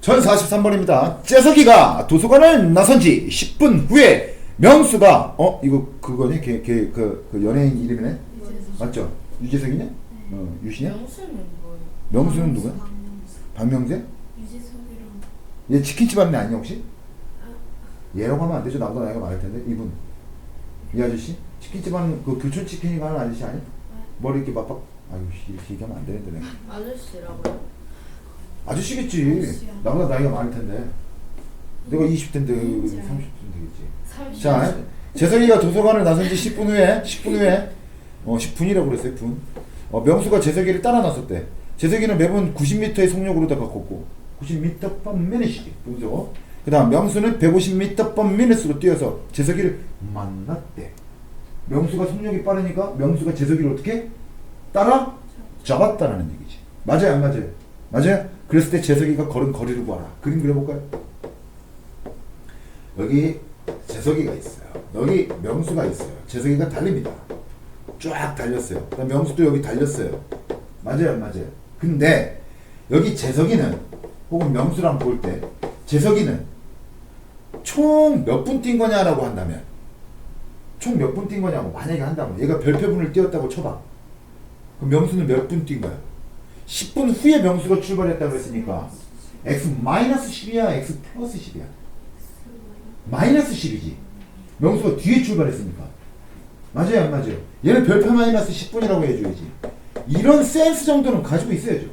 전 43번입니다. 재석이가 도서관을 나선 지 10분 후에 명수가 어 이거 그거네 걔걔그 그 연예인 이름이네 맞죠? 유재석이냐? 어 유시냐? 명수는 뭐예요? 명수는 누구야? 박명재? 유재석이랑 얘 치킨집 안내 아니야 혹시? 얘라고 하면 안 되죠. 나보다 나이가 많을 텐데 이분 이 아저씨 치킨집 하는 그 교촌 치킨이 하는 아저씨 아니야? 머리 이렇게 막박 아유 씨, 이렇게 얘기하면 안 되는데 내가 아저씨라고요? 아저씨겠지. 나보다 나이가 많을 텐데 내가 20대인데 인정. 30대면 되겠지. 30. 자, 재석이가 도서관을 나선 지 10분 후에, 10분 후에, 어, 10분이라고 그랬어요, 분. 어, 명수가 재석이를 따라 나섰대. 재석이는 매번 90m의 속력으로다가 걷고, 90m per minute이지, 분소. 그 다음, 명수는 150m per minute로 뛰어서 재석이를 만났대. 명수가 속력이 빠르니까 명수가 재석이를 어떻게? 따라 잡았다라는 얘기지. 맞아요, 안 맞아요? 맞아요? 그랬을 때 재석이가 걸은 거리를 구하라. 그림 그려볼까요? 여기 재석이가 있어요. 여기 명수가 있어요. 재석이가 달립니다. 쫙 달렸어요. 그다음 명수도 여기 달렸어요. 맞아요, 안 맞아요. 근데 여기 재석이는 혹은 명수랑 볼 때 재석이는 총 몇 분 뛴 거냐라고 한다면 총 몇 분 뛴 거냐고 만약에 한다면 얘가 별표분을 뛰었다고 쳐봐. 그럼 명수는 몇 분 뛴 거야? 10분 후에 명수가 출발했다고 했으니까 x 마이너스 10이야, x 플러스 10이야. 마이너스 10이지. 명수가 뒤에 출발했으니까. 맞아요, 안 맞아요? 얘는 별표 마이너스 10분이라고 해줘야지. 이런 센스 정도는 가지고 있어야죠.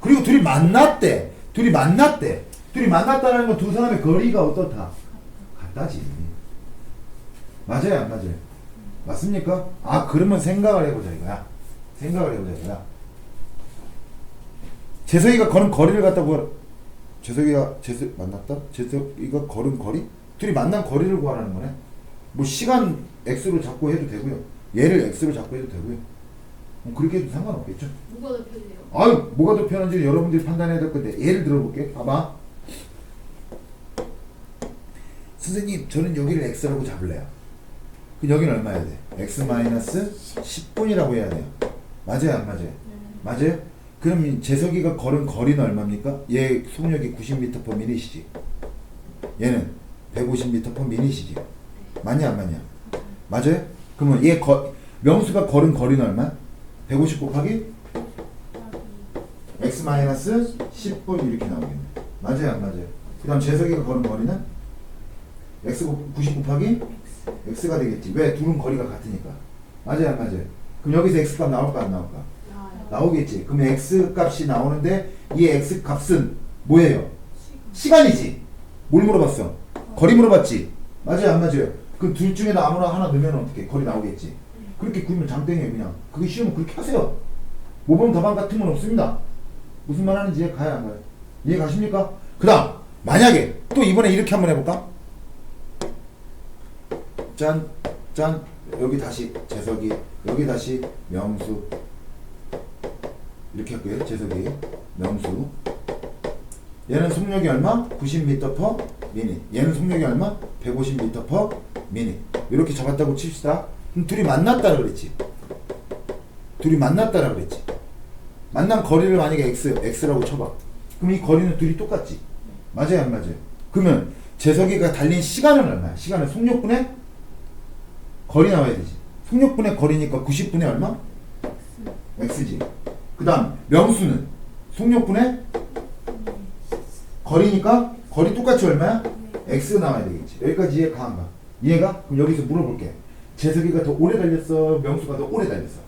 그리고 둘이 만났대. 둘이 만났대. 둘이 만났다는 건 두 사람의 거리가 어떻다? 같다지. 맞아요, 안 맞아요? 맞습니까? 아, 그러면 생각을 해보자 이거야. 생각을 해보자 이거야. 재석이가 걸은 거리를 갖다고 재석이가 재석 만났다? 재석이가 걸은 거리? 둘이 만난 거리를 구하라는 거네. 뭐 시간 x로 잡고 해도 되고요. 얘를 x로 잡고 해도 되고요. 뭐 그렇게 해도 상관없겠죠. 뭐가 더 편해요? 아유 뭐가 더 편한지 여러분들이 판단해야 될 건데 예를 들어볼게. 봐봐. 선생님 저는 여기를 x라고 잡을래요. 그럼 여기는 얼마야 돼? x 마이너스 10분이라고 해야 돼요. 맞아요 안 맞아요? 맞아요? 그럼 이 재석이가 걸은 거리는 얼마입니까? 얘 속력이 90m per minute이지. 얘는 150m per minute이지. 맞냐 안 맞냐? 맞아요? 그러면 얘 거, 명수가 걸은 거리는 얼마? 150 곱하기 x 마이너스 10분 이렇게 나오겠네. 맞아요 안 맞아요? 그 다음 재석이가 걸은 거리는 x 곱- 90 곱하기 x가 되겠지. 왜? 둘은 거리가 같으니까. 맞아요 안 맞아요? 그럼 여기서 x 값 나올까 안 나올까? 나오겠지. 그러면 x 값이 나오는데 이 x 값은 뭐예요? 시간이지. 뭘 물어봤어? 거리 물어봤지. 맞아요, 안 맞아요? 그 둘 중에나 아무나 하나 넣으면 어떻게 거리 나오겠지. 그렇게 구면 장땡이에요, 그냥. 그게 쉬우면 그렇게 하세요. 모범 답안 같은 건 없습니다. 무슨 말 하는지 가야 안 가요? 이해 가십니까? 그 다음, 만약에 또 이번에 이렇게 한번 해볼까? 짠, 짠, 여기 다시 재석이, 여기 다시 명수, 이렇게 할게요. 재석이 명수. 얘는 속력이 얼마? 90m per minute. 얘는 속력이 얼마? 150m per minute. 이렇게 잡았다고 칩시다. 그럼 둘이 만났다 그랬지. 둘이 만났다라 그랬지. 만난 거리를 만약에 x, x라고 쳐봐. 그럼 이 거리는 둘이 똑같지. 맞아요, 안 맞아요? 그러면 재석이가 달린 시간은 얼마야? 시간은 속력분의 거리 나와야 되지. 속력분의 거리니까 90분의 얼마? x지. 그 다음 명수는 속력분의 거리니까 거리 똑같이 얼마야? x 나와야 되겠지. 여기까지 이해 가 안 가? 이해가? 그럼 여기서 물어볼게. 재석이가 더 오래 달렸어? 명수가 더 오래 달렸어?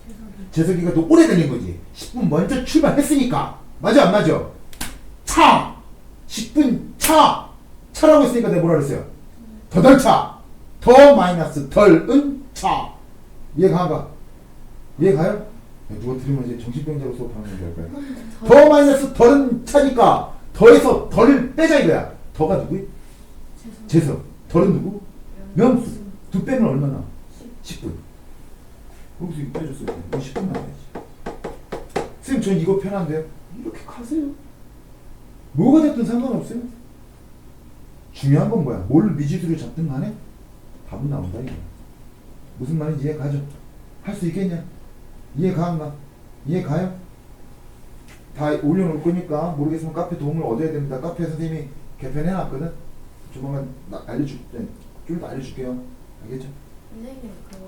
재석이가 더 오래 달린 거지. 10분 먼저 출발했으니까. 맞아 안 맞아? 차! 10분 차! 차라고 했으니까 내가 뭐라 그랬어요? 더덜 차! 더 마이너스 덜은 차! 이해 가 안 가? 이해 가요? 야, 누가 들으면 이제 정신병자로 수업하는 줄 알까요? 더 마이너스 덜은 차니까 더에서 덜을 빼자 이거야. 더가 누구야? 재석. 덜은 누구? 명수. 두 빼면 얼마나? 10분. 거기서 이거 10분 나와야지. 쌤, 전 이거 편한데요? 이렇게 가세요. 뭐가 됐든 상관없어요. 중요한 건 뭐야? 뭘 미지수를 잡든 간에 답은 나온다 이거. 무슨 말인지 이해 가죠? 할 수 있겠냐? 이해 가안가? 이해 가요? 다 올려놓을 거니까 모르겠으면 카페 도움을 얻어야 됩니다. 카페 선생님이 개편해놨거든. 조만간 나- 알려줄 네, 좀 이따 알려줄게요. 알겠죠? 선생님 그거